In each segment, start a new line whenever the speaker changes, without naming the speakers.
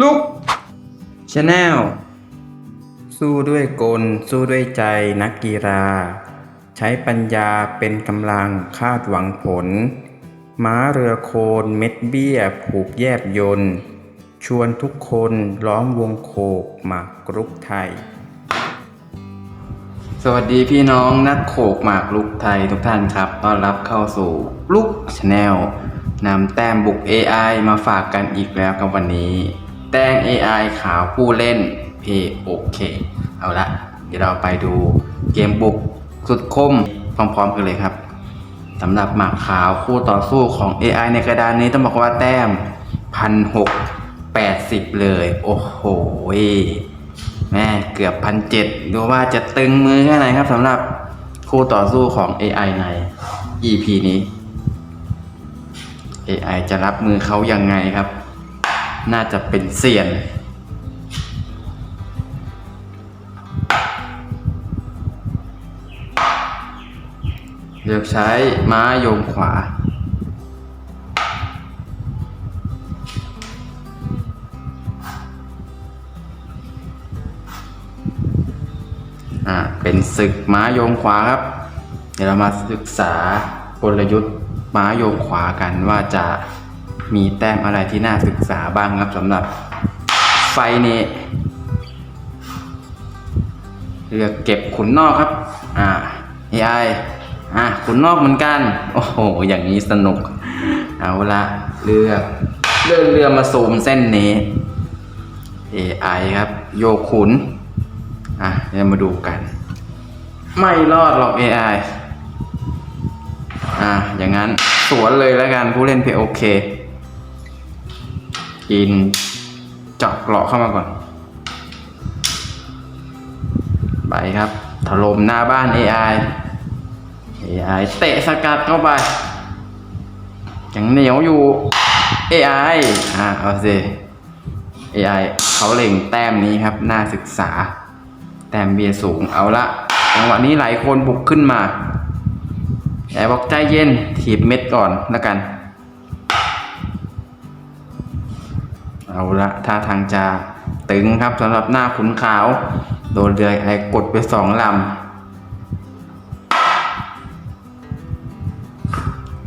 ลุกชาแนลสู้ด้วยกล สู้ด้วยใจนักกีฬา ใช้ปัญญาเป็นกำลังคาดหวังผล ม้าเรือโคนเม็ดเบี้ย ผูกแยบยนต์ชวนทุกคนล้อมวงโคกหมากกรุกไทย สวัสดีพี่น้องนักโขกหมากลุกไทยทุกท่านครับต้อนรับเข้าสู่ลุกชาแนลนำแต้มบุก AI มาฝากกันอีกแล้วกับวันนี้ แต้ม AI ขาวผู้เล่นเพโอเคเอาละ เดี๋ยวเราไปดูเกมบุกสุดคมพร้อมๆกันเลยครับสำหรับหมากขาวคู่ต่อสู้ของ AI ในกระดานนี้ต้องบอกว่าแต้มพันหกแปดสิบเลย โอ้โหแม่เกือบพันเจ็ดดูว่าจะตึงมือแค่ไหนครับสำหรับคู่ต่อสู้ของ AI ใน EP นี้ AI จะรับมือเขายังไงครับ น่าจะเป็นเสียน เลือกใช้ม้าโยงขวา อ่า เป็นศึกม้าโยงขวาครับ เดี๋ยวเรามาศึกษากลยุทธ์ม้าโยงขวากันว่าจะ มีแต้มอะไรที่น่าศึกษาบ้างครับสำหรับไฟนี้เลือกเก็บขุนนอกครับ อ่า AI อ่าขุนนอกเหมือนกัน โอ้โห อย่างนี้สนุก เอาละเลือกเลือกเรือมาซูมเส้นนี้ AI ครับ โยขุน อะเดี๋ยวมาดูกัน ไม่รอดหรอก AI อะอย่างนั้นสวนเลยแล้วกันผู้เล่นเพโอเค กินเจาะเกราะเข้ามาก่อน ไปครับถล่มหน้าบ้าน AI AI เตะสกัดเข้าไปยังเหนียวอยู่ AI อะเอาสิ AI เขาเล็งแต้มนี้ครับ น่าศึกษา แต้มเบียร์สูงเอาละจังหวะนี้หลายคนบุกขึ้นมาแอบบอกใจเย็นถีบเม็ดก่อนแล้วกัน เอาละท่าทางจะตึงครับสำหรับหน้าขุนขาว โดนเรือไอกดไปสองลำ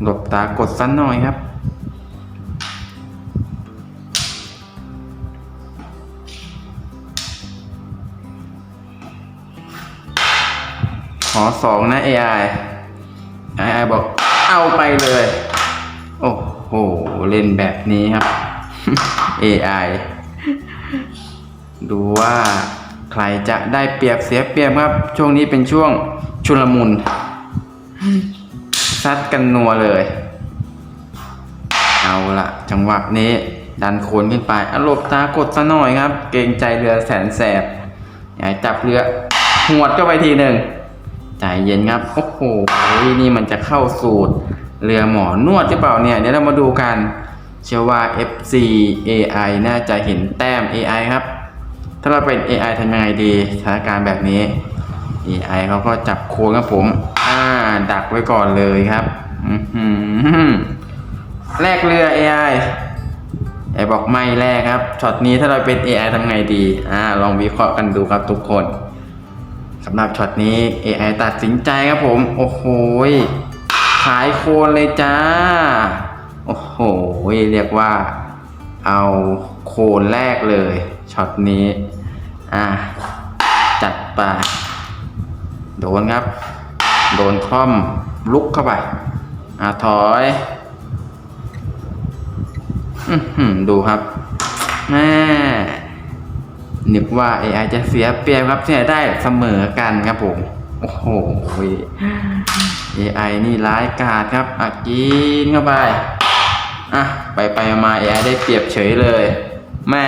หลบตากดสั้นหน่อยครับขอสองนะ AI AI บอกเอาไปเลย โอ้โห เล่นแบบนี้ครับ AI ดูว่าใครจะได้เปรียบเสียเปรียบครับ ช่วงนี้เป็นช่วงชุลมุนซัดกันนัวเลย เอาละจังหวะนี้ ดันโคนขึ้นไปอารมตากดซะหน่อยครับ เกรงใจเรือแสนแสบอยากจับเรือหวดเข้าไปทีหนึ่งใจเย็นครับ โอ้โห นี่มันจะเข้าสูตร เรือหมอนวดหรือเปล่าเนี่ย เดี๋ยวเรามาดูกัน เชื่อว่า FC AI น่าจะเห็นแต้ม AI ครับ ถ้าเราเป็น AI ทำยังไงดีสถานการณ์แบบนี้ AI เขาก็จับโค้งครับผม อ่า ดักไว้ก่อนเลยครับอือหือแลกเรือ AI ไอบอกไม่แลกครับ ช็อตนี้ถ้าเราเป็น AI ทำไงดี อ่า ลองวิเคราะห์กันดูครับทุกคนสำหรับช็อตนี้ AI ตัดสินใจครับผม โอ้โหขายโคนเลยจ้า โอ้โห เรียกว่าเอาโคนแรกเลยช็อตนี้ อ่าจัดไปโดนครับ โดนคล่อมลุกเข้าไป อ่าถอยอื้อหือดูครับแม่นึกว่า AI จะเสียเปรียบครับที่ได้เสมอกันครับผม โอ้โห AI นี่ร้ายกาจครับอะกินเข้าไป อะ ไปไปมา AI ได้เปรียบเฉยเลยแม่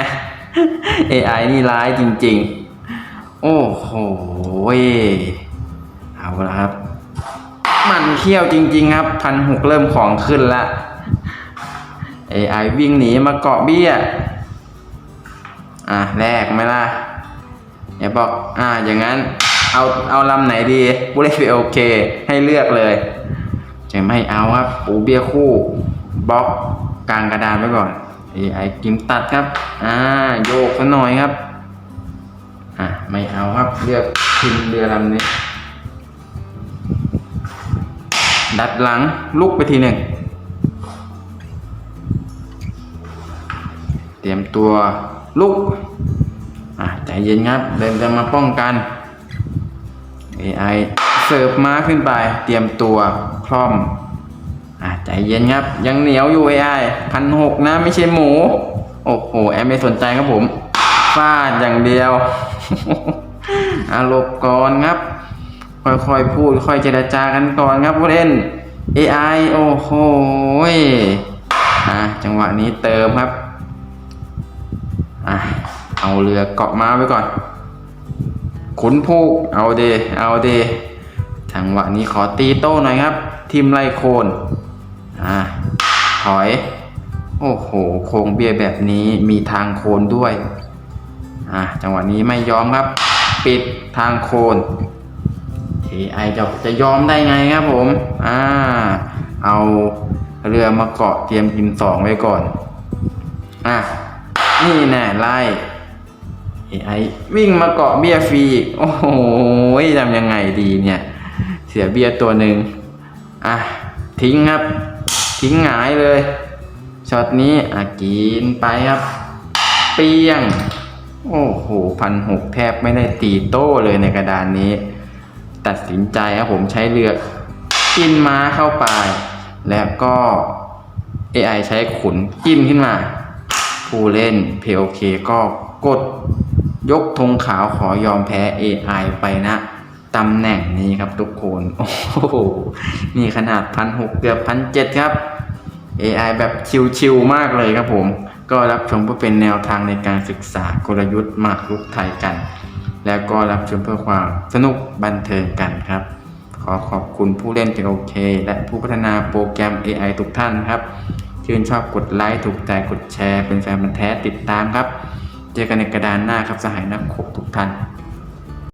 AI นี่ร้ายจริง ๆ โอ้โหเอาละครับ มันเขี้ยวจริง ๆ ครับพันหกเริ่มของขึ้นละ AI วิ่งหนีมาเกาะเบี้ย อะแรกไหมล่ะอย่าบอก อ่า อย่างนั้น เอา เอาลำไหนดีบุเรฟโอเค ให้เลือกเลยจะไม่เอาครับ ปูเบี้ยคู่ บล็อกกลางกระดานไว้ก่อน AI กิมตัดครับ อ่า โยกซะหน่อยครับ อะ ไม่เอาครับ เลือกพิมเรือลำนี้ ดัดหลังลุกไปทีหนึ่ง เตรียมตัวลุก อะ ใจเย็นครับ เดินจะมาป้องกัน AI เสิร์ฟม้าขึ้นไป เตรียมตัวคล่อม เย็นครับ ยังเหนียวอยู่ AI พันหกนะไม่ใช่หมู โอ้โห แอมไม่สนใจครับผมฟาดอย่างเดียวอารมณ์ก่อนครับ ค่อยๆพูด ค่อยเจรจากันก่อนครับผู้เล่น AI โอ้โหยอะจังหวะนี้เติมครับอะเอาเรือเกาะม้าไว้ก่อน ขุนผูกเอาเดเอาเดจังหวะนี้ขอตีโต้หน่อยครับ ทีมไล่โคน อะถอย โอ้โห โค้งเบียร์แบบนี้มีทางโคนด้วย อะจังหวะนี้ไม่ยอมครับ ปิดทางโคน AI จะจะยอมได้ไงครับผม อ่า เอาเรือมาเกาะเตรียมกินสองไว้ก่อน อะ นี่แน่ไล่ AI วิ่งมาเกาะเบียร์ฟรี โอ้โหทำยังไงดีเนี่ย เสียเบียร์ตัวหนึ่ง อะ ทิ้งครับ ทิ้งหงายเลยช็อตนี้อะกินไปครับ เปียง โอ้โหพันหกแทบไม่ได้ตีโต้เลยในกระดานนี้ ตัดสินใจครับผมใช้เรือกินม้าเข้าไป แล้วก็ AI ใช้ขุนจิ้มขึ้นมา ผู้เล่น POK ก็กดยกธงขาวขอยอมแพ้ AI ไปนะ ตำแหน่งนี้ครับทุกคน โอ้โห นี่ขนาดพันหกเกือบพันเจ็ดครับ AI แบบชิวๆมากเลยครับผม ก็รับชมเพื่อเป็นแนวทางในการศึกษากลยุทธ์หมากรุกไทยกัน แล้วก็รับชมเพื่อความสนุกบันเทิงกันครับ ขอขอบคุณผู้เล่น POK และผู้พัฒนาโปรแกรม AI ทุกท่านครับชื่นชอบกดไลค์ถูกใจกดแชร์เป็นแฟนมันแท้ติดตามครับ เจอกันในกระดานหน้าครับสหายนักขบทุกท่าน